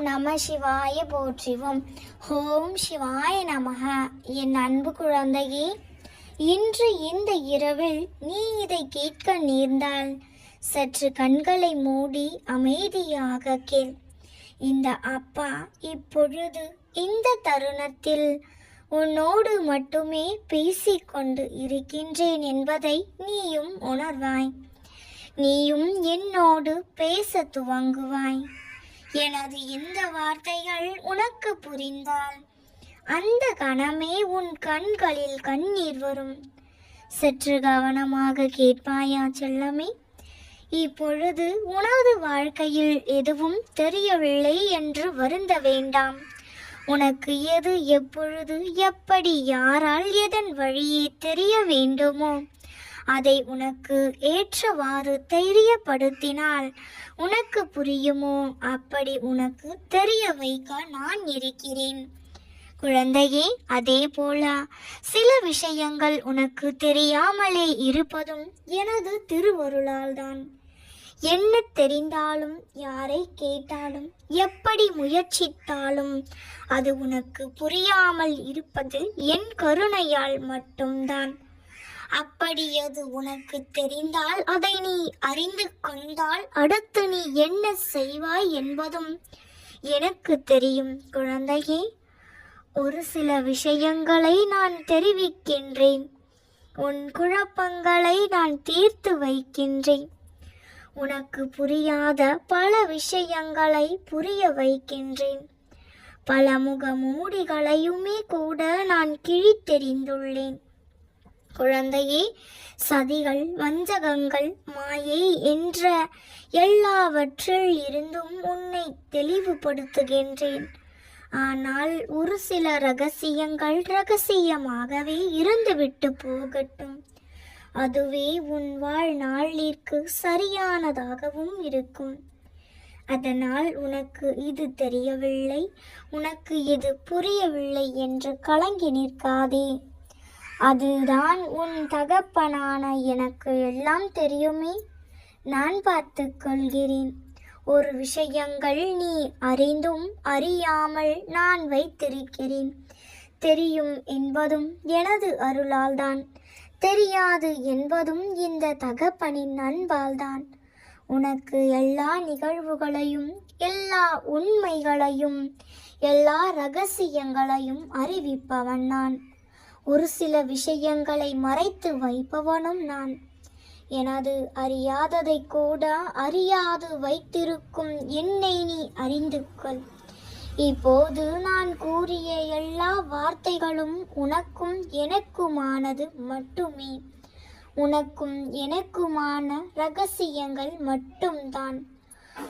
நம சிவாய போற்றிவோம். ஓம் சிவாய நமக என் அன்பு குழந்தையே இன்று இந்த இரவில் நீ இதை கேட்க நேர்ந்தால் சற்று கண்களை மூடி அமைதியாக கேள். இந்த அப்பா இப்பொழுது இந்த தருணத்தில் உன்னோடு மட்டுமே பேசிக்கொண்டு இருக்கின்றேன் என்பதை நீயும் உணர்வாய். நீயும் என்னோடு பேச துவங்குவாய். எனது இந்த வார்த்தைகள் உனக்கு புரிந்தால் அந்த கணமே உன் கண்களில் கண்ணீர் வரும். சற்று கவனமாக கேட்பாயா செல்லமே? இப்பொழுது உனது வாழ்க்கையில் எதுவும் தெரியவில்லை என்று வருந்த வேண்டாம். உனக்கு எது எப்பொழுது எப்படி யாரால் எதன் வழியே தெரிய வேண்டுமோ? அதை உனக்கு ஏற்றவாறு தெரியப்படுத்தினால் உனக்கு புரியுமோ? அப்படி உனக்கு தெரிய வைக்க நான் இருக்கிறேன். குழந்தையே அதே போல சில விஷயங்கள் உனக்கு தெரியாமலே இருப்பதும் எனது திருவருளால்தான். என்ன தெரிந்தாலும் யாரை கேட்டாலும் எப்படி முயற்சித்தாலும் அது உனக்கு புரியாமல் இருப்பது என் கருணையால் மட்டும்தான். அப்படி அது உனக்கு தெரிந்தால் அதை நீ அறிந்து கொண்டால் அடுத்து நீ என்ன செய்வாய் என்பதும் எனக்கு தெரியும் குழந்தையே. ஒரு சில விஷயங்களை நான் தெரிவிக்கின்றேன். உன் குழப்பங்களை நான் தீர்த்து வைக்கின்றேன். உனக்கு புரியாத பல விஷயங்களை புரிய வைக்கின்றேன். பல முகமூடிகளையுமே கூட நான் கிழித்தெறிந்துள்ளேன். குழந்தையே சதிகள் வஞ்சகங்கள் மாயை என்ற எல்லாவற்றில் இருந்தும் உன்னை தெளிவுபடுத்துகின்றேன். ஆனால் ஒரு சில ரகசியங்கள் ரகசியமாகவே இருந்துவிட்டு போகட்டும். அதுவே உன் வாழ்நாளிற்கு சரியானதாகவும் இருக்கும். அதனால் உனக்கு இது தெரியவில்லை உனக்கு இது புரியவில்லை என்று கலங்கி நிற்காதே. அதுதான் உன் தகப்பனான எனக்கு எல்லாம் தெரியுமே. நான் பார்த்து கொள்கிறேன். ஒரு விஷயங்கள் நீ அறிந்தும் அறியாமல் நான் வைத்திருக்கிறேன். தெரியும் என்பதும் எனது அருளால்தான். தெரியாது என்பதும் இந்த தகப்பனின் அன்பால்தான். உனக்கு எல்லா நிகழ்வுகளையும் எல்லா உண்மைகளையும் எல்லா ரகசியங்களையும் அறிவிப்பவன் நான். ஒரு சில விஷயங்களை மறைத்து வைப்பவனும் நான். எனது அறியாததை கூட அறியாது வைத்திருக்கும் என்னை நீ அறிந்து கொள் இப்போது நான் கூறிய எல்லா வார்த்தைகளும் உனக்கும் எனக்குமானது மட்டுமே. உனக்கும் எனக்குமான ரகசியங்கள் மட்டும்தான்.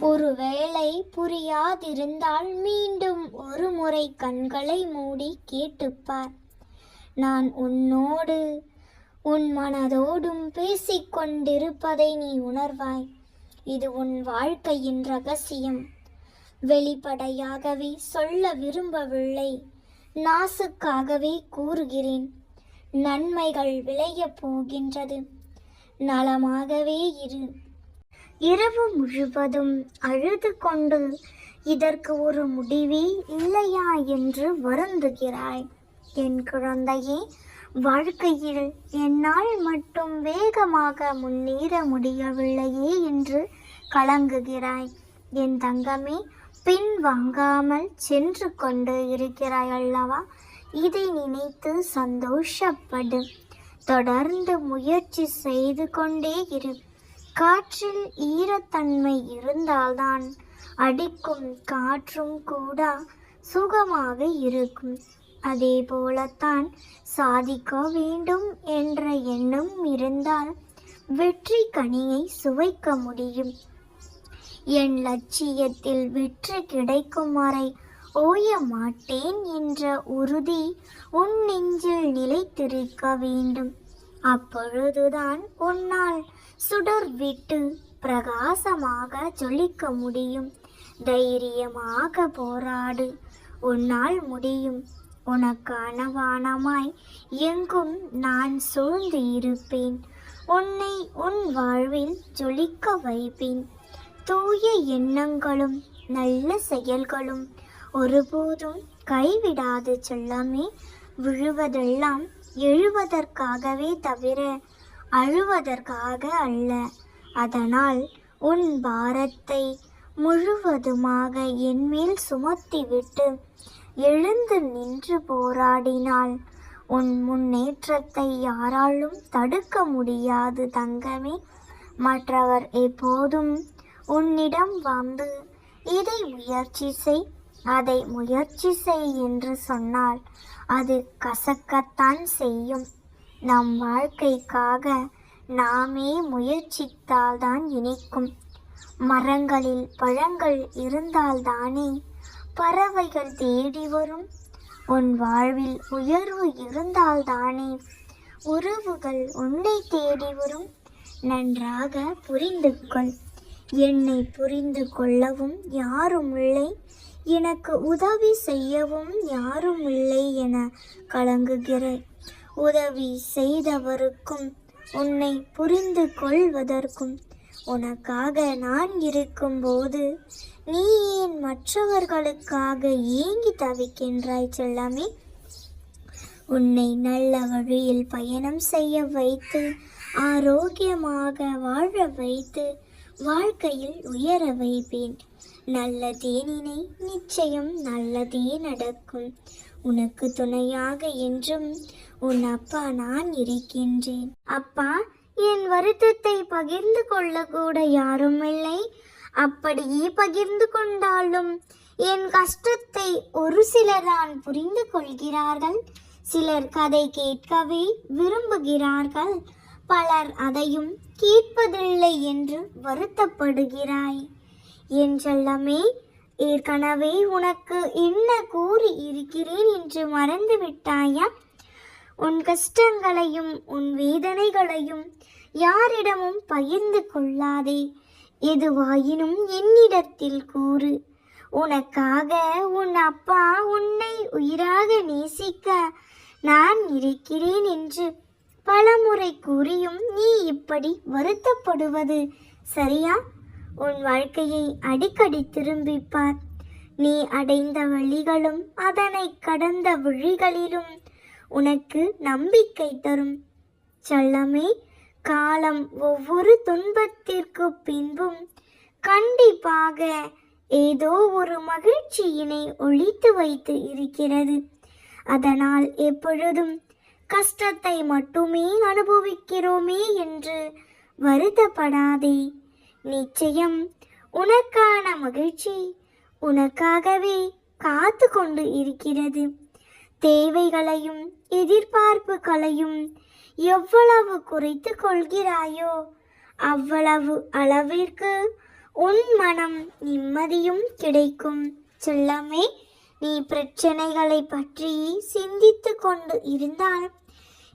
ஒருவேளை புரியாதிருந்தால் மீண்டும் ஒரு முறை கண்களை மூடி கேட்டுப்பார். நான் உன்னோடு உன் மனதோடும் பேசிக்கொண்டிருப்பதை நீ உணர்வாய். இது உன் வாழ்க்கையின் ரகசியம். வெளிப்படையாகவே சொல்ல விரும்பவில்லை. நாசுக்காகவே கூறுகிறேன். நன்மைகள் விளையப் போகின்றது. நலமாகவே இரு. இரவு முழுவதும் அழுது கொண்டு இதற்கு ஒரு முடிவே இல்லையா என்று வருந்துகிறாய். என் குழந்தையே வாழ்க்கையில் என்னால் மட்டும் வேகமாக முன்னேற முடியவில்லையே என்று கலங்குகிறாய். என் தங்கமே பின் வாங்காமல் சென்று கொண்டு இருக்கிறாய் அல்லவா? இதை நினைத்து சந்தோஷப்படு. தொடர்ந்து முயற்சி செய்து கொண்டே இரு. காற்றில் ஈரத்தன்மை இருந்தால்தான் அடிக்கும் காற்றும் கூட சுகமாக இருக்கும். அதே போலத்தான் சாதிக்க வேண்டும் என்ற எண்ணம் இருந்தால் வெற்றி கனியை சுவைக்க முடியும். என் லட்சியத்தில் வெற்றி கிடைக்கும் வரை ஓய மாட்டேன் என்ற உறுதி உன் நெஞ்சில் நிலைத்திருக்க வேண்டும். அப்பொழுதுதான் உன்னால் சுடர் விட்டு பிரகாசமாக ஜொலிக்க முடியும். தைரியமாக போராடு. உன்னால் முடியும். உனக்கான வானமாய் எங்கும் நான் சூழ்ந்து இருப்பேன் உன்னை உன் வாழ்வில் ஜொலிக்க வைப்பேன். தூய எண்ணங்களும் நல்ல செயல்களும் ஒருபோதும் கைவிடாது செல்லாமே. விழுவதெல்லாம் எழுவதற்காகவே தவிர அழுவதற்காக அல்ல. அதனால் உன் பாரத்தை முழுவதுமாக என்மேல் சுமத்திவிட்டு எழுந்து நின்று போராடினால் உன் முன்னேற்றத்தை யாராலும் தடுக்க முடியாது தங்கமே. மற்றவர் எப்போதும் உன்னிடம் வந்து இதை முயற்சி செய் அதை முயற்சி செய் என்று சொன்னால் அது கசக்கத்தான் செய்யும். நம் வாழ்க்கைக்காக நாமே முயற்சித்தால்தான் இனிக்கும். மரங்களில் பழங்கள் இருந்தால்தானே பறவைகள் தேடி வரும். உன் வாழ்வில் உயர்வு இருந்தால்தானே. உறவுகள் உன்னை தேடி வரும். நன்றாக புரிந்து கொள் என்னை புரிந்து கொள்ளவும் யாரும் இல்லை. எனக்கு உதவி செய்யவும் யாரும் இல்லை என கலங்குகிறேன். உதவி செய்தவருக்கும் உன்னை புரிந்து கொள்வதற்கும் உனக்காக நான் இருக்கும்போது நீ ஏன் மற்றவர்களுக்காக ஏங்கி தவிக்கின்றாய் செல்லாமே. உன்னை நல்ல வழியில் பயணம் செய்ய வைத்து ஆரோக்கியமாக வாழ வைத்து வாழ்க்கையில் உயர வைப்பேன். நல்ல தேனினை நிச்சயம் நல்லதே நடக்கும். உனக்கு துணையாக என்றும் உன் அப்பா நான் இருக்கின்றேன். அப்பா என் வருத்தத்தை பகிர்ந்து கொள்ள கூட யாரும் இல்லை அப்படியே பகிர்ந்து கொண்டாலும் என் கஷ்டத்தை ஒரு சிலர்தான் புரிந்து கொள்கிறார்கள். சிலர் கதை கேட்கவே விரும்புகிறார்கள். பலர் அதையும் கேட்பதில்லை என்று வருத்தப்படுகிறாய். என் செல்லமே ஏற்கனவே உனக்கு என்ன கூறி இருக்கிறேன் என்று மறந்து விட்டாயா உன் கஷ்டங்களையும் உன் வேதனைகளையும் யாரிடமும் பகிர்ந்து கொள்ளாதே. எதுவாயினும் என்னிடத்தில் கூறு. உனக்காக உன் அப்பா உன்னை உயிராக நேசிக்க நான் இருக்கிறேன் என்று பலமுறை கூறியும் நீ இப்படி வருத்தப்படுவது சரியா? உன் வாழ்க்கையை அடிக்கடி திரும்பிப்பார். நீ அடைந்த வழிகளும் அதனை கடந்த வழிகளிலும் உனக்கு நம்பிக்கை தரும். செல்லமே காலம் ஒவ்வொரு துன்பத்திற்கு பின்பும் கண்டிப்பாக ஏதோ ஒரு மகிழ்ச்சியினை ஒழித்து வைத்து இருக்கிறது. அதனால் எப்பொழுதும் கஷ்டத்தை மட்டுமே அனுபவிக்கிறோமே என்று வருத்தப்படாதே. நிச்சயம் உனக்கான மகிழ்ச்சி உனக்காகவே காத்து கொண்டு இருக்கிறது. தேவைகளையும் எதிர்பார்ப்புகளையும் எவ்வளவு குறைத்து கொள்கிறாயோ அவ்வளவு அளவிற்கு உன் மனம் நிம்மதியும் கிடைக்கும். செல்லமே நீ பிரச்சனைகளை பற்றி சிந்தித்து கொண்டு இருந்தால்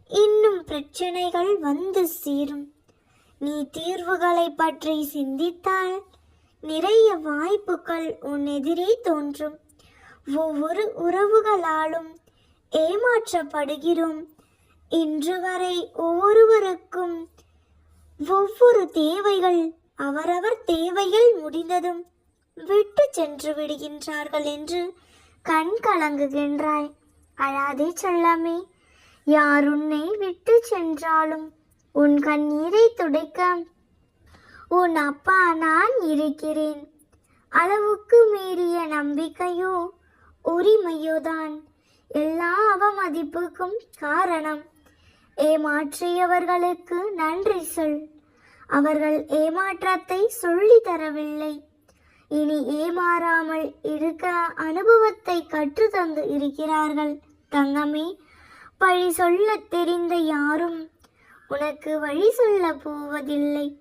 இன்னும் பிரச்சனைகள் வந்து சேரும். நீ தீர்வுகளை பற்றி சிந்தித்தால் நிறைய வாய்ப்புகள் உன் எதிரே தோன்றும். ஒவ்வொரு உறவுகளாலும் ஏமாற்றப்படுகிறோம். இன்று வரை ஒவ்வொருவருக்கும் ஒவ்வொரு தேவைகள் அவரவர் தேவைகள் முடிந்ததும் விட்டு சென்று விடுகின்றார்கள் என்று கண் கலங்குகின்றாய். அழாதே செல்லமே யார் உன்னை விட்டு சென்றாலும் உன் கண்ணீரை துடைக்க உன் அப்பா நான் இருக்கிறேன். அளவுக்கு மீறிய நம்பிக்கையோ உரிமையோதான் எல்லா அவமதிப்புக்கும் காரணம். ஏமாற்றியவர்களுக்கு நன்றி சொல். அவர்கள் ஏமாற்றத்தை சொல்லி தரவில்லை. இனி ஏமாறாமல் இருக்க அனுபவத்தை கற்று தந்து இருக்கிறார்கள். தங்கமே பழி சொல்ல தெரிந்த யாரும் உனக்கு வழி சொல்ல போவதில்லை.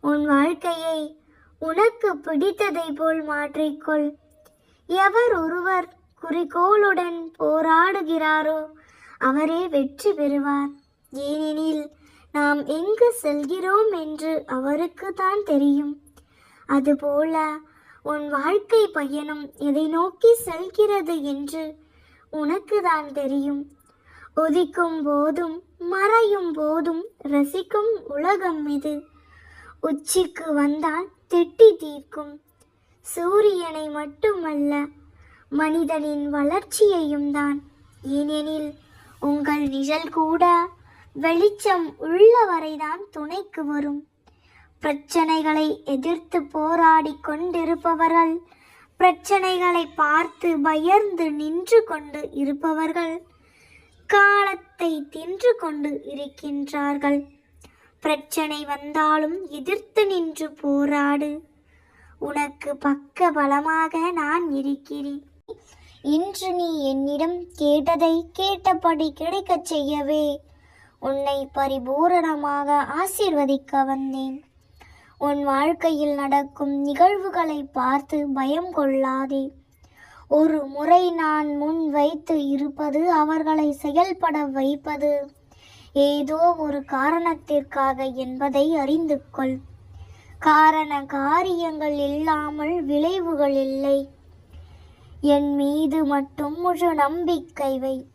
உன் வாழ்க்கையை உனக்கு பிடித்ததை போல் மாற்றிக்கொள். எவர் ஒருவர் குறிக்கோளுடன் போராடுகிறாரோ அவரே வெற்றி பெறுவார். ஏனெனில் நாம் எங்கு செல்கிறோம் என்று அவருக்கு தான் தெரியும். அதுபோல உன் வாழ்க்கை பயணம் எதை நோக்கி செல்கிறது என்று உனக்கு தான் தெரியும். உதிக்கும் போதும் மறையும் போதும் ரசிக்கும் உலகம் இது. உச்சிக்கு வந்தால் திட்டி தீர்க்கும். சூரியனை மட்டுமல்ல மனிதனின் வளர்ச்சியையும் தான். ஏனெனில் உங்கள் நிழல் கூட வெளிச்சம் உள்ளவரைதான் துணைக்கு வரும். பிரச்சனைகளை எதிர்த்து போராடி கொண்டிருப்பவர்கள் பிரச்சனைகளை பார்த்து பயர்ந்து நின்று கொண்டு இருப்பவர்கள் காலத்தை தின்று கொண்டு இருக்கின்றார்கள். பிரச்சனை வந்தாலும் எதிர்த்து நின்று போராடு. உனக்கு பக்க பலமாக நான் இருக்கிறேன். இன்று நீ என்னிடம் கேட்டதை கேட்டபடி கிடைக்கச் செய்யவே. உன்னை பரிபூரணமாக ஆசீர்வதிக்க வந்தேன். உன் வாழ்க்கையில் நடக்கும் நிகழ்வுகளை பார்த்து பயம் கொள்ளாதே. ஒரு முறை நான் முன் வைத்து இருப்பது அவர்களை செயல்பட வைப்பது ஏதோ ஒரு காரணத்திற்காக என்பதை அறிந்து கொள் காரண காரியங்கள் இல்லாமல் விளைவுகள் இல்லை. என் மீது மட்டும் முழு நம்பிக்கை வை.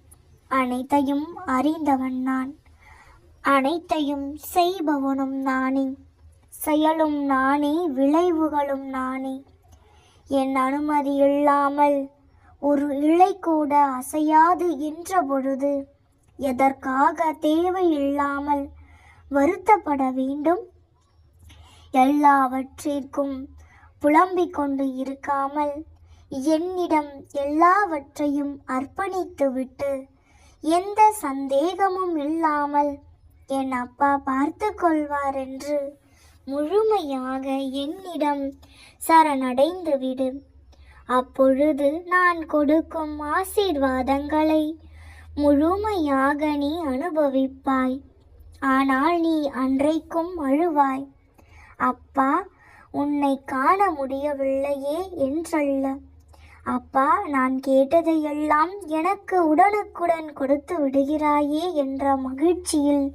அனைத்தையும் அறிந்தவன் நான். அனைத்தையும் செய்பவனும் நானே. செயலும் நானே விளைவுகளும் நானே. என் அனுமதி இல்லாமல் ஒரு இலை கூட அசையாது என்ற பொழுது எதற்காக தேவையில்லாமல் வருத்தப்பட வேண்டும்? எல்லாவற்றிற்கும் புலம்பிக் கொண்டு இருக்காமல் என்னிடம் எல்லாவற்றையும் அர்ப்பணித்துவிட்டு எந்த சந்தேகமும் இல்லாமல் என் அப்பா பார்த்து கொள்வார் என்று முழுமையாக என்னிடம் சரணடைந்து விடு அப்பொழுது நான் கொடுக்கும் ஆசீர்வாதங்களை முழுமையாக நீ அனுபவிப்பாய். ஆனால் நீ அன்றைக்கும் அழுவாய். அப்பா உன்னை காண முடியவில்லையே என்றல்ல. அப்பா நான் கேட்டதையெல்லாம் எனக்கு உடனுக்குடன் கொடுத்து விடுகிறாயே என்ற மகிழ்ச்சியில்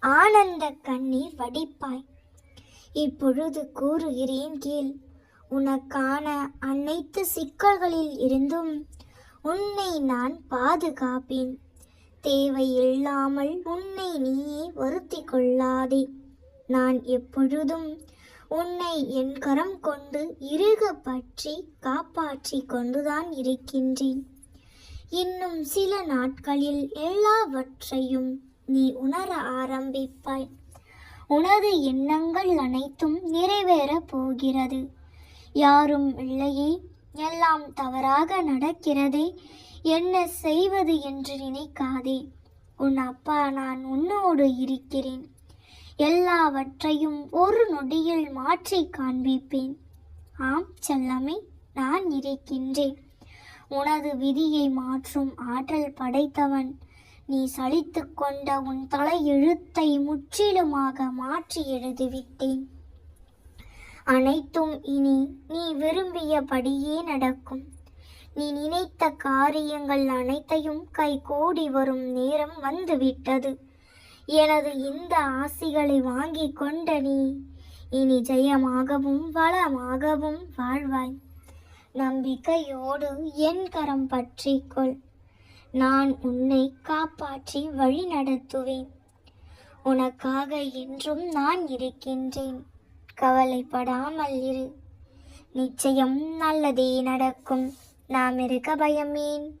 ஆனந்த கண்ணீர் வடிப்பாய். இப்பொழுது கூறுகிறேன் கேள் உனக்கான அனைத்து சிக்கல்களில் இருந்தும் உன்னை நான் பாதுகாப்பேன். தேவையில்லாமல் உன்னை நீயே வருத்தி கொள்ளாதே. நான் எப்பொழுதும் உன்னை என் கரம் கொண்டு இறுக பற்றி காப்பாற்றி கொண்டுதான் இருக்கின்றேன். இன்னும் சில நாட்களில் எல்லாவற்றையும் நீ உணர ஆரம்பிப்பாய். உனது எண்ணங்கள் அனைத்தும் நிறைவேறப் போகிறது. யாரும் இல்லையே எல்லாம் தவறாக நடக்கிறதே. என்ன செய்வது என்று நினைக்காதே. உன் அப்பா நான் உன்னோடு இருக்கிறேன். எல்லாவற்றையும் ஒரு நொடியில் மாற்றி காண்பிப்பேன். ஆம் செல்லமே நான் இருக்கின்றேன். உனது விதியை மாற்றும் ஆற்றல் படைத்தவன் நீ சலித்து கொண்ட உன் தலையெழுத்தை முற்றிலுமாக மாற்றி எழுதிவிட்டேன். அனைத்தும் இனி நீ விரும்பியபடியே நடக்கும். நீ நினைத்த காரியங்கள் அனைத்தையும் கைகூடி வரும் நேரம் வந்துவிட்டது. எனது இந்த ஆசிகளை வாங்கி கொண்ட நீ இனி ஜெயமாகவும் வளமாகவும் வாழ்வாய். நம்பிக்கையோடு என் கரம் பற்றிக்கொள் நான் உன்னை காப்பாற்றி வழி நடத்துவேன். உனக்காக என்றும் நான் இருக்கின்றேன். கவலைப்படாமல் இரு. நிச்சயம் நல்லதே நடக்கும். நாம் இருக்க பயமேன்